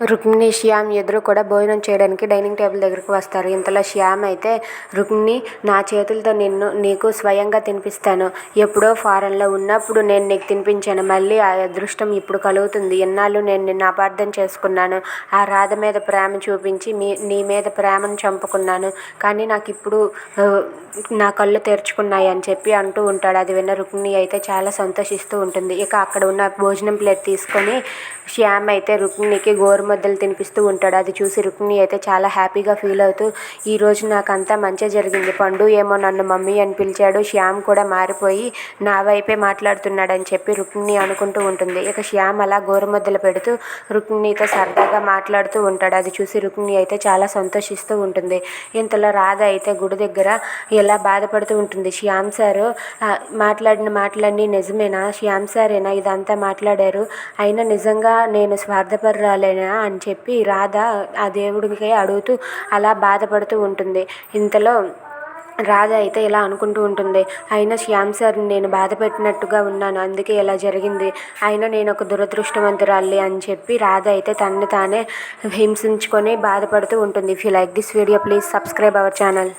రుక్మిణి శ్యామ్ ఎదురు కూడా భోజనం చేయడానికి డైనింగ్ టేబుల్ దగ్గరకు వస్తారు. ఇంతలో శ్యామ్ అయితే రుక్మిణి నా చేతులతో నిన్ను నీకు స్వయంగా తినిపిస్తాను. ఎప్పుడో ఫారెన్లో ఉన్నప్పుడు నేను నీకు తినిపించాను. మళ్ళీ ఆ అదృష్టం ఇప్పుడు కలుగుతుంది. ఎన్నాళ్ళు నేను నిన్ను అపార్థం చేసుకున్నాను. ఆ రాధ మీద ప్రేమ చూపించి మీ నీ మీద ప్రేమను చంపుకున్నాను. కానీ నాకు ఇప్పుడు నా కళ్ళు తెరుచుకున్నాయి అని చెప్పి అంటూ ఉంటాడు. అది విన్న రుక్మిణి అయితే చాలా సంతోషిస్తూ ఉంటుంది. ఇక అక్కడ ఉన్న భోజనం ప్లేట్ తీసుకొని శ్యామ్ అయితే రుక్మిణికి గోరుముద్దలు తినిపిస్తూ ఉంటాడు. అది చూసి రుక్మిణి అయితే చాలా హ్యాపీగా ఫీల్ అవుతూ ఈ రోజు నాకు అంతా మంచి జరిగింది. పండు ఏమో నన్ను మమ్మీ అని పిలిచాడు. శ్యామ్ కూడా మారిపోయి నా వైపే మాట్లాడుతున్నాడని చెప్పి రుక్మిణి అనుకుంటూ ఉంటుంది. ఇక శ్యామ్ అలా గోరుముద్దలు పెడుతూ రుక్మిణితో సరదాగా మాట్లాడుతూ ఉంటాడు. అది చూసి రుక్మిణి అయితే చాలా సంతోషిస్తూ ఉంటుంది. ఇంతలో రాధ అయితే గుడి దగ్గర ఎలా బాధపడుతూ ఉంటుంది. శ్యామ్ సారు మాట్లాడిన మాటలన్నీ నిజమేనా? శ్యామ్ సారేనా? ఇదంతా మాట్లాడారు. అయినా నిజంగా నేను స్వార్థపరురాలేనా అని చెప్పి రాధ ఆ దేవుడికి అడుగుతూ అలా బాధపడుతూ ఉంటుంది. ఇంతలో రాధ అయితే ఇలా అనుకుంటూ ఉంటుంది. అయినా శ్యామ్ సార్ నేను బాధ పెట్టినట్టుగా ఉన్నాను. అందుకే ఇలా జరిగింది. అయినా నేను ఒక దురదృష్టవంతురాలి అని చెప్పి రాధ అయితే తనని తానే హింసించుకొని బాధపడుతూ ఉంటుంది. If you like this video please subscribe our channel